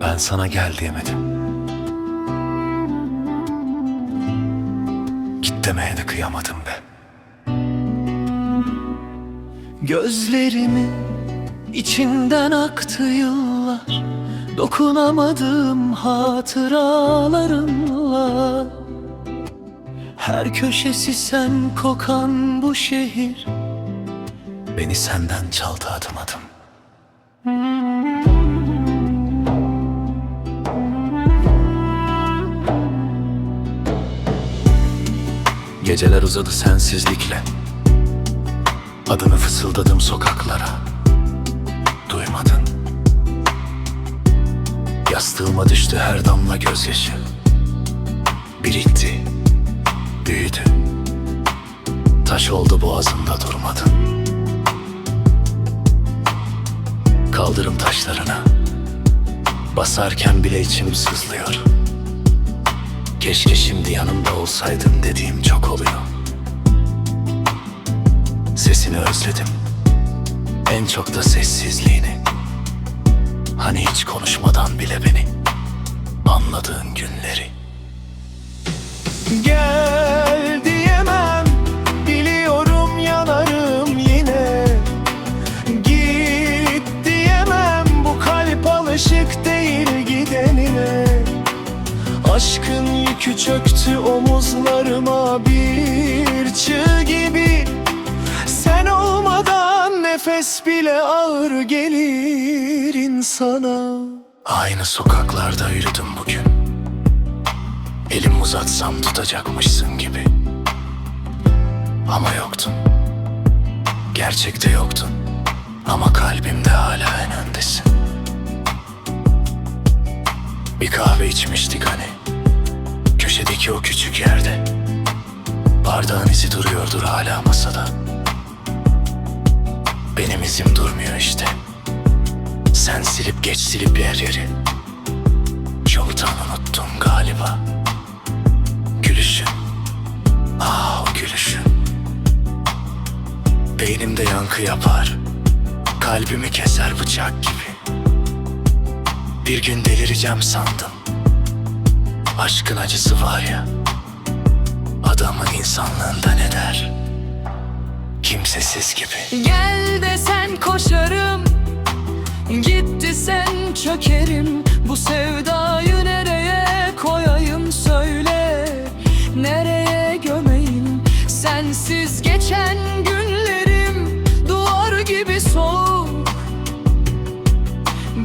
Ben sana gel diyemedim. Git demeye de kıyamadım be. Gözlerimin içinden aktı yıllar. Dokunamadım hatıralarımla. Her köşesi sen kokan bu şehir. Beni senden çaldı adım adım Geceler uzadı sensizlikle. Adını fısıldadım sokaklara. Duymadın. Yastığıma düştü her damla gözyaşı. Birikti Büyüdü. Taş oldu boğazımda durmadın. Kaldırım taşlarına. Basarken bile içim sızlıyor Keşke şimdi yanımda olsaydın dediğim çok oluyor. Sesini özledim. En çok da sessizliğini. Hani hiç konuşmadan bile beni Anladığın günleri yükü çöktü omuzlarıma bir çığ gibi. Sen olmadan nefes bile ağır gelir insana. Aynı sokaklarda yürüdüm bugün. Elim uzatsam tutacakmışsın gibi. Ama yoktun. Gerçekte yoktun. Ama kalbimde hala en öndesin. Bir kahve içmiştik hani Köşedeki o küçük yerde Bardağın izi duruyordur hala masada. Benim izim durmuyor işte. Sen silip geç silip yer yeri. Çoktan unuttum galiba. Gülüşün Ah o gülüşün Beynimde yankı yapar. Kalbimi keser bıçak gibi. Bir gün delireceğim sandım Aşkın acısı var ya Adamın insanlığında ne der? Kimsesiz gibi. Gel desen koşarım Git desen çökerim. Bu sevdayı nereye koyayım söyle Nereye gömeyim? Sensiz geçen günlerim Duvar gibi soğuk.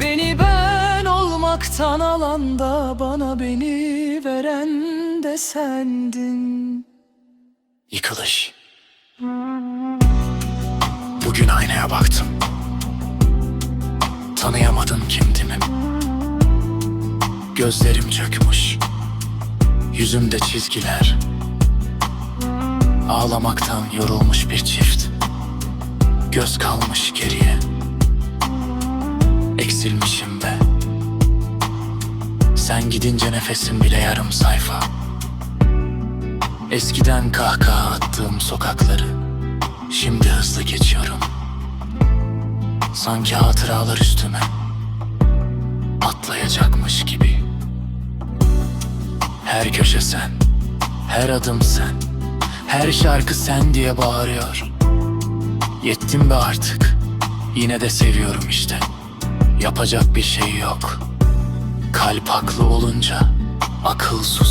Beni ben olmaktan alan da Beni veren de sendin. Yıkılış. Bugün aynaya baktım. Tanıyamadım kimdimi Gözlerim çökmüş. Yüzümde çizgiler. Ağlamaktan yorulmuş bir çift. Göz kalmış geriye. Eksilmişim Sen gidince nefesim bile yarım sayfa. Eskiden kahkaha attığım sokakları Şimdi hızlı geçiyorum. Sanki hatıralar üstüme Atlayacakmış gibi. Her köşe sen Her adım sen Her şarkı sen diye bağırıyor. Yettim be artık Yine de seviyorum işte. Yapacak bir şey yok Kalp haklı olunca Akıl susuyor